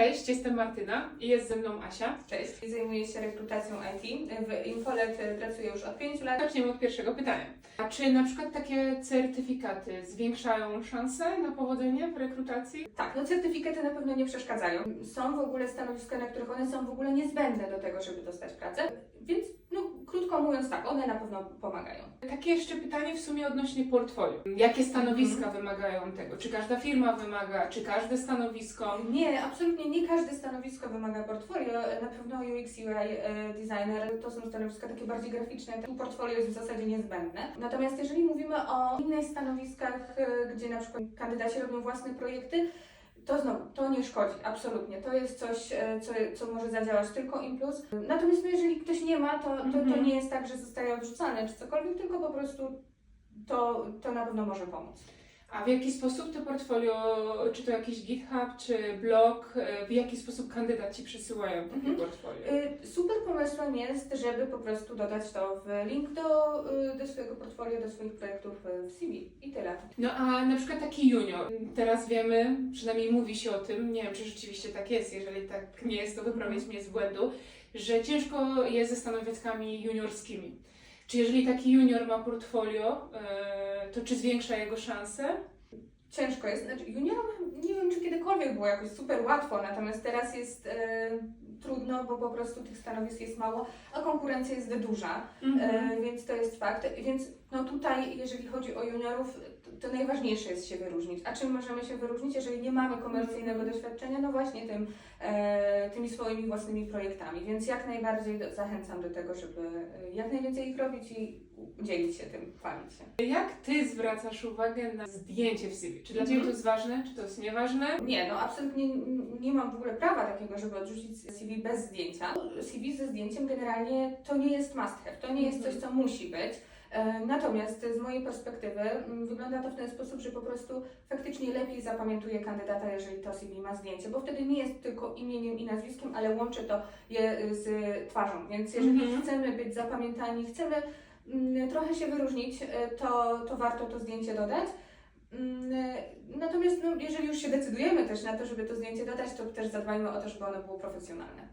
Cześć, jestem Martyna i jest ze mną Asia. Cześć, zajmuję się rekrutacją IT. W Infolet e, pracuję już od 5 lat. Zaczniemy od pierwszego pytania. A czy na przykład takie certyfikaty zwiększają szanse na powodzenie w rekrutacji? Tak, no certyfikaty na pewno nie przeszkadzają. Są w ogóle stanowiska, na których one są w ogóle niezbędne do tego, żeby dostać pracę, krótko mówiąc tak, one na pewno pomagają. Takie jeszcze pytanie w sumie odnośnie portfolio. Jakie stanowiska wymagają tego? Czy każda firma wymaga, czy każde stanowisko? Nie, absolutnie nie każde stanowisko wymaga portfolio. Na pewno UX, UI e, designer to są stanowiska takie bardziej graficzne. Tu portfolio jest w zasadzie niezbędne. Natomiast jeżeli mówimy o innych stanowiskach, e, gdzie na przykład kandydaci robią własne projekty, to znowu, to nie szkodzi, absolutnie. To jest coś, e, co, co może zadziałać tylko im plus. Natomiast no, jeżeli ktoś nie ma, to, to, to Mhm. nie jest tak, że zostaje odrzucany czy cokolwiek, tylko po prostu to, to na pewno może pomóc. A w jaki sposób to portfolio, czy to jakiś GitHub, czy blog, e, w jaki sposób kandydaci przesyłają takie Mhm. portfolio? Y, Super pomysłem jest, żeby po prostu dodać to w link do, y, do swojego portfolio, do swoich projektów w CV i tyle. No a na przykład taki junior. Teraz wiemy, przynajmniej mówi się o tym, nie wiem czy rzeczywiście tak jest, jeżeli tak nie jest, to wyprawić mnie z błędu, że ciężko jest ze stanowiskami juniorskimi. Czy jeżeli taki junior ma portfolio, e, to czy zwiększa jego szanse? Ciężko jest, znaczy juniorom nie wiem, czy kiedykolwiek było jakoś super łatwo, natomiast teraz jest y, trudno, bo po prostu tych stanowisk jest mało, a konkurencja jest duża. Mhm. E, więc to jest fakt. Więc no tutaj, jeżeli chodzi o juniorów, to, to najważniejsze jest się wyróżnić. A czym możemy się wyróżnić, jeżeli nie mamy komercyjnego doświadczenia? No właśnie tym, e, tymi swoimi własnymi projektami. Więc jak najbardziej do, zachęcam do tego, żeby e, jak najwięcej ich robić i dzielić się tym, chwalić się. Jak Ty zwracasz uwagę na zdjęcie w CV? Czy dla Ciebie Mhm. to jest ważne, czy to jest nieważne? Nie, no absolutnie nie mam w ogóle prawa takiego, żeby odrzucić CV bez zdjęcia. CV ze zdjęciem generalnie to nie jest must have, to nie jest coś, co musi być. E, Natomiast z mojej perspektywy mm, wygląda to w ten sposób, że po prostu faktycznie lepiej zapamiętuje kandydata, jeżeli to CV ma zdjęcie, bo wtedy nie jest tylko imieniem i nazwiskiem, ale łączy to je z twarzą. Więc jeżeli Mhm. chcemy być zapamiętani, chcemy mm, trochę się wyróżnić, e, to, to warto to zdjęcie dodać. Mm, Natomiast no, jeżeli już się decydujemy też na to, żeby to zdjęcie dodać, to też zadbajmy o to, żeby ono było profesjonalne.